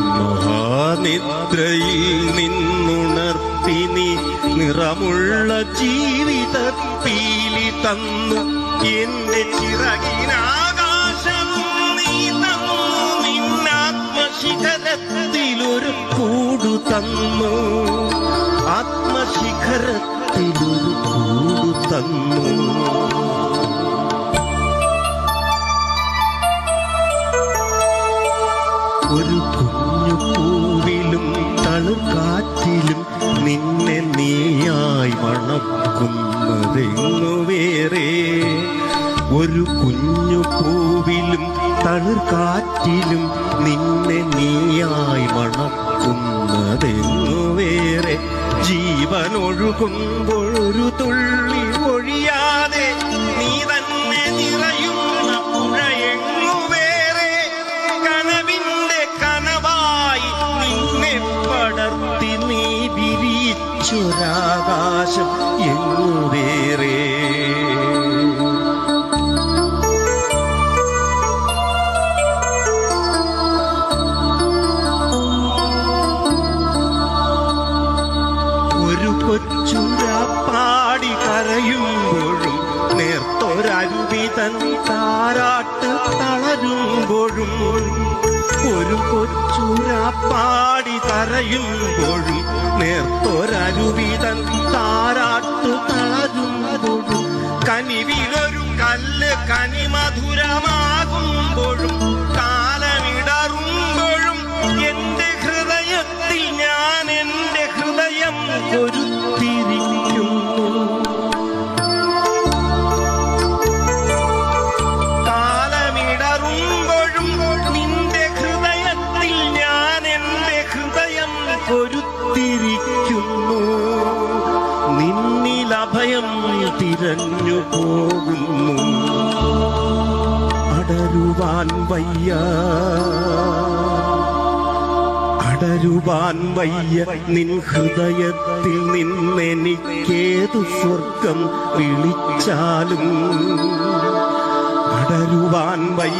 മഹാനിദ്രയിൽ നിന്നുണർത്തിനി നിറമുള്ള ജീവിത പീലി തന്നു. എന്റെ ചിറകിനാകാശം നീ തന്നു. കൂടു തന്നു. ആത്മശിഖരത്തിലൊരു കൂടു തന്നു. ഒരു നിന്നെ നീയായി മണക്കുന്നതെങ്ങു വേറെ. ഒരു കുഞ്ഞു പൂവിലും തളിർക്കാറ്റിലും നിന്നെ നീയായി മണക്കുന്നതെങ്ങു വേറെ. ജീവനൊഴുകുമ്പോൾ ഒരു തുള്ളി ഒഴിയാതെ നീ തന്നെ നിറയുന്ന വിരിച്ചൊരാകാശം എങ്ങു വേറെ ഒരു കൊച്ചുരാപ്പാടി കരയുമ്പോഴും നേർത്തൊരരുവിതൻ താരാട്ട് തളരുമ്പോഴും ഒരു കൊച്ചുരാപ്പാടി കരയുമ്പോഴും നേർത്തൊരരുവിതൻ താരാട്ട് തളരുമ്പോഴും കനിവിലൊരു കല്ല് കനിമധുരമാകുമ്പോഴും കാലമിടറുമ്പോഴും എന്റെ ഹൃദയത്തിൽ ഞാൻ എന്റെ ഹൃദയം ഒരുത്തിരിക്കുന്നു പൊരുത്തിരിക്കുന്നു. നിന്നിൽ അഭയം തിരഞ്ഞു പോകുന്നു. അടരുവാൻ വയ്യ. അടരുവാൻ വയ്യ. നിൻ ഹൃദയത്തിൽ നിന്നെനിക്കേതു സ്വർഗം വിളിച്ചാലും. അടരുവാൻ വയ്യ.